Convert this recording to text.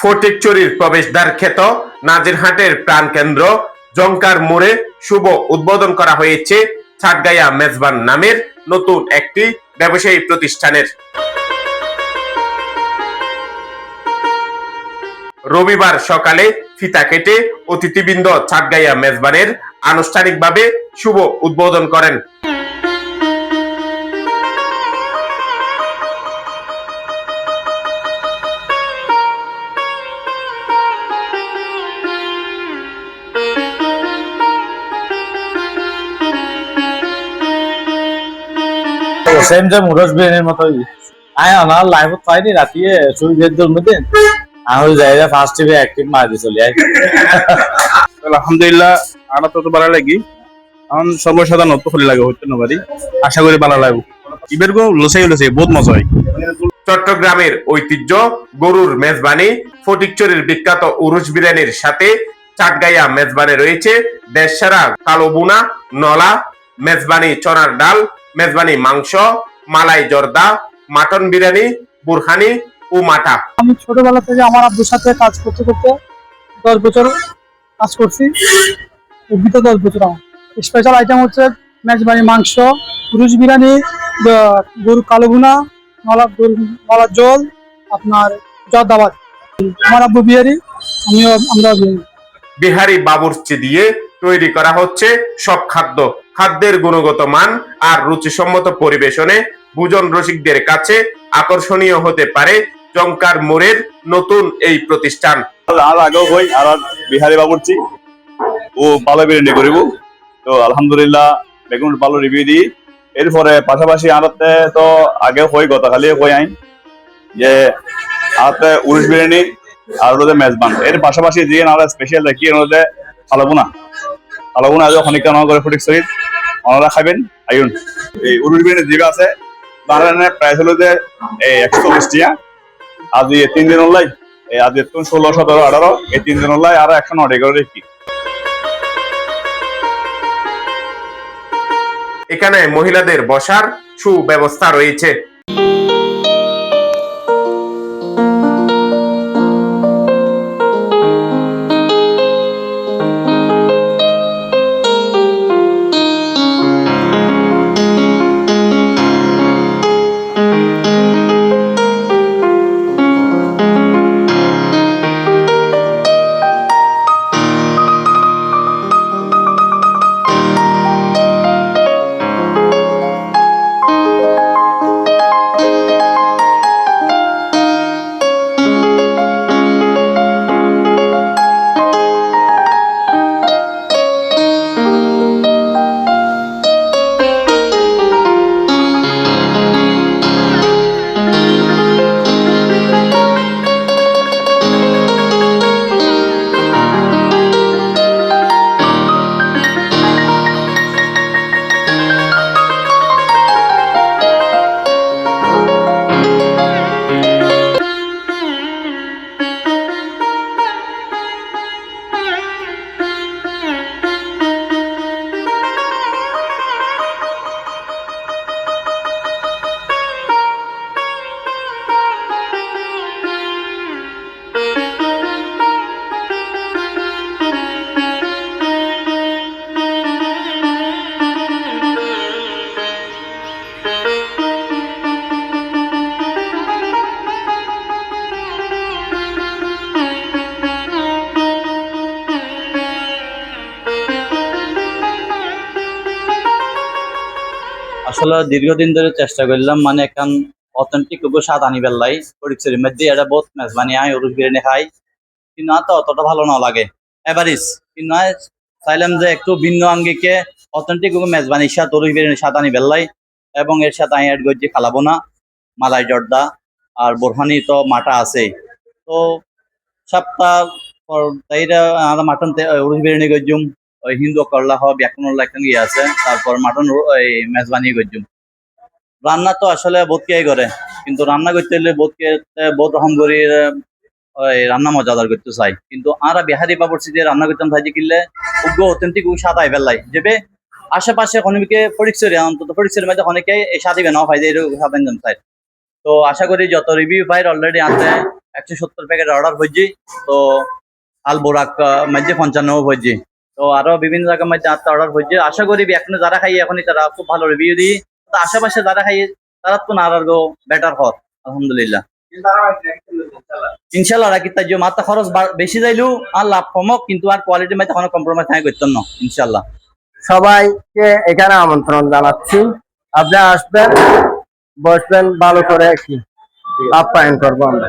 ফটিকচুরির প্রবেশদ্বার খ্যাত নাজিরহাটের প্রাণকেন্দ্র জঙ্কার মোড়ে শুভ উদ্বোধন করা হয়েছে ছাটগাইয়া মেজবান নামের নতুন একটি ব্যবসায়ী প্রতিষ্ঠানের। রবিবার সকালে ফিতা কেটে অতিথিবৃন্দ ছাটগাইয়া মেজবানের আনুষ্ঠানিকভাবে শুভ উদ্বোধন করেন। সেম যে মুরস বিরিয়ানির মতোই। আয় আমার লাইভ পাইনি রাতিয়ে দূর মধ্যে আমি যাই ফার্স্ট টিভি অ্যাক্টিভ মারি চলে আই। আলহামদুলিল্লাহ আমরা তো ভালো লাগি। সর্বসাধারণ অত খুলি লাগে হইতে নবারি আশা করি ভালো লাগবে ইবের গো লসাই লসাই বহুত মজা হয়। চট্টগ্রামের ঐতিহ্য গরুর মেজবানি ফটিকচুরির বিখ্যাত উরুস বিরিয়ানির সাথে চাটগাইয়া মেজবানে রয়েছে। দেশসেরা কালো বুনা নলা মেজবানি চনার ডাল মেজবানি মাংস মালাই জর্দা মাটন বিরিয়ানি বুরহানি ও মাটা। আমি ছোটবেলা থেকে আমার আব্বুর সাথে কাজ করতে করতে দশ বছর কাজ করছি। অভিজ্ঞতা দশ বছর আমার। স্পেশাল আইটেম হচ্ছে মেজবানি মাংস পুরুষ বিরিয়ানি গরু কালো নলা গরু নলার জল আপনার জর্দাবাদ আমার আব্বু বিহারি আমিও আমরা বিহারি। বিহারি বাবুর্চি দিয়ে তৈরি করা হচ্ছে সব খাদ্য। খাদ্যের গুণগত মান আর রুচিসম্মত পরিবেশনে ভোজন রসিকদের কাছে আকর্ষণীয় হতে পারে জঙ্কার মোড়ের নতুন এই প্রতিষ্ঠান। আর আগেও হই, আর আর বিহারি বাবুর্চি, ও বিরিয়ানি করিব। তো আলহামদুলিল্লাহ, বেগুন রিভিউ দিই। এরপরে পাশাপাশি আরতে তো আগে হই গতকালি হই আইন। যে আরতে উরুষ বিরিয়ানি আর হলো মেজবান। এর পাশাপাশি দিয়ে আমরা স্পেশাল এর মধ্যে ফালাবুনা ফালাবুনা আজ ওনারা খাবেন? আয়ুন এই উরুল বিরিয়ানি জিগা আছে বাংলাদেশের প্রাইস হলো যে, এই একশো চল্লিশ টিয়া তিন দিন হলাই, এই আজ তুমি ষোলো, সতেরো, আঠারো, এই তিন দিন হলাই আর একশো নটি করে রেখি এখানে মহিলাদের বসার সুব্যবস্থা রয়েছে। আসলে দীর্ঘদিন ধরে চেষ্টা করলাম মানে এখন অথেন্টিক উপর স্বাদ আনি বেল্লাই। পরিচয়ের মধ্যে এটা বহুত মেজবানি আয় উরুস বিরিয়ানি খাই। কিন্তু তো অতটা ভালো না লাগে। এভারিস কিন্তু চাইলাম যে একটু ভিন্ন আঙ্গিকে অথেন্টিক উপর মেজবানির স্বাদ উরুস বিরিয়ানির স্বাদ আনি বেল্লাই, এবং এর সাথে আমি অ্যাড করছি খালাবো না, মালাই জর্দা, আর বোরহানি তো মাটা আছে। তো সপ্তাহ তাইরা মাটন উরুস বিরিয়ানি করছুম। হিন্দু করলা হব এখন একটা ইয়ে আছে, তারপর মাটন ওই মেজবানি করছুম রান্না তো আসলে কে করে, কিন্তু রান্না করতে হলে বহুত কে বহুত রকম করে রান্না মজাদার করতে চাই। কিন্তু আমরা বিহারি বাবরসি দিয়ে রান্না করতাম থাকি কিনলে উগ্র অথেন্টিক স্বাদ আই বেলাই যেবে আশেপাশে অনেকে পরিচয় অন্তত পরিচয়ের মধ্যে অনেকে এই স্বাদই বেনাও পাই যে এরকম স্বাদ তো আশা করি যত রিভিউ পাই অলরেডি আছে একশো সত্তর প্যাকেট অর্ডার হয়েছি, তো আল বোরাক মধ্যে পঞ্চান্ন হয়েছে। তো আরও বিভিন্ন মধ্যে আটটা অর্ডার হয়েছে। আশা করি এখন যারা খাই এখনই তারা খুব ভালো রিভিউ দিই তো আশেপাশে যারা খাই তারা তো না বেটার হত আলহামদুলিল্লাহ। ইনশাল্লাহ রাখি তার মাত্রা খরচ বেশি যাইলেও আর লাভ কমক, কিন্তু আর কোয়ালিটির মধ্যে কোনো কম্প্রোমাইজ নাই করতেন না ইনশাল্লাহ সবাইকে এখানে আমন্ত্রণ জানাচ্ছি। আপনি আসবেন, বসবেন, ভালো করে কি, আপ্যায়ন করব আমরা।